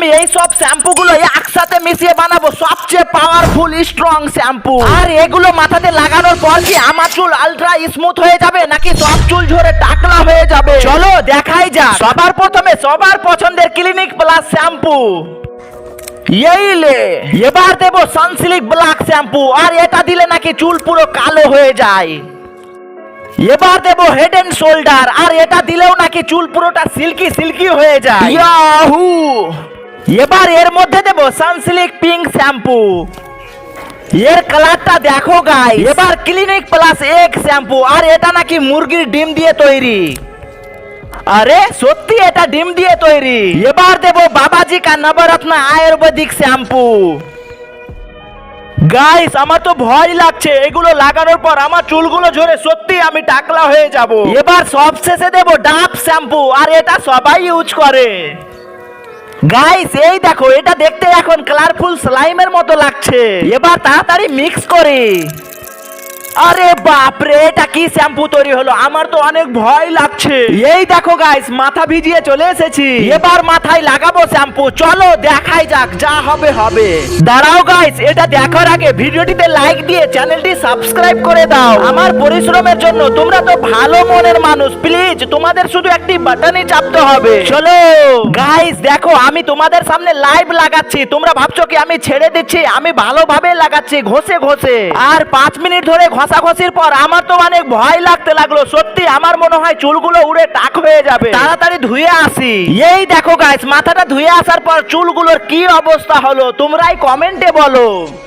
আমি এই সব শ্যাম্পু গুলো একসাথে মিশিয়ে বানাবো। সবচেয়ে পাওয়ারফুল স্ট্রং শ্যাম্পু আর এগুলো মাথাতে লাগানোর পর কি আমার চুল আলট্রা স্মুথ হয়ে যাবে নাকি সব চুল ঝরে টাকলা হয়ে যাবে? চলো দেখাই যাক। সবার প্রথমে সবার পছন্দের ক্লিনিক প্লাস শ্যাম্পু এই লে এবার দেবো সানসিল্ক ব্ল্যাক শ্যাম্পু আর এটা দিলে নাকি চুল পুরো কালো হয়ে যায়। এবার দেবো হেড এন্ড শোল্ডার আর এটা দিলেও নাকি চুল পুরোটা সিল্কি সিল্কি হয়ে যায়। ইয়াহু এবার এর মধ্যে দেবো সানসিল্ক পিঙ্ক শ্যাম্পু এর কালারটা দেখো গাই এবার ক্লিনিক প্লাস এক শ্যাম্পু আর এটা নাকি মুরগির ডিম দিয়ে তৈরি। আরে, সত্যি এটা ডিম দিয়ে তৈরি। এবার দেবো বাবাজি কা নবরত্ন আয়ুর্বেদিক শ্যাম্পু গাইস আমার তো ভয় লাগছে, এগুলো লাগানোর পর আমার চুলগুলো ঝরে সত্যি আমি টাকলা হয়ে যাব। এবার সব শেষে দেবো ডাব শ্যাম্পু আর এটা সবাই ইউজ করে। গাইস এই দেখো এটা দেখতে এখন কালারফুল স্লাইমের মতো লাগছে। এবার তাড়াতাড়ি মিক্স করি। আরে বাপরে এটা কি শ্যাম্পু তৈরি হলো? আমার তো অনেক ভয় লাগছে। এই দেখো গাইস মাথা ভিজিয়ে চলে এসেছি। এবার মাথায় লাগাবো শ্যাম্পু। চলো দেখাই যাক যা হবে হবে। দাঁড়াও গাইস এটা দেখার আগে ভিডিওটিতে লাইক দিয়ে চ্যানেলটি সাবস্ক্রাইব করে দাও। আমার পরিশ্রমের জন্য তোমরা তো ভালো মনের মানুষ। প্লিজ তোমাদের শুধু একটি বাটনই চাপতে হবে। চলো। গাইস দেখো আমি তোমাদের সামনে লাইভ লাগাচ্ছি। তোমরা ভাবছ কি আমি ছেড়ে দিচ্ছি? আমি ভালোভাবে লাগাচ্ছি ঘষে ঘষে। আর পাঁচ মিনিট ধরে ঘষাঘষির পর আমার তো অনেক ভয় লাগতে লাগল। সত্যি আমার মনে হয় চুলগুলো উড়ে টাক হয়ে যাবে। তাড়াতাড়ি ধুয়ে আসি। এই দেখো গাইস মাথাটা ধুয়ে আসার পর চুলগুলোর কি অবস্থা হলো? তোমরাই কমেন্টে বলো।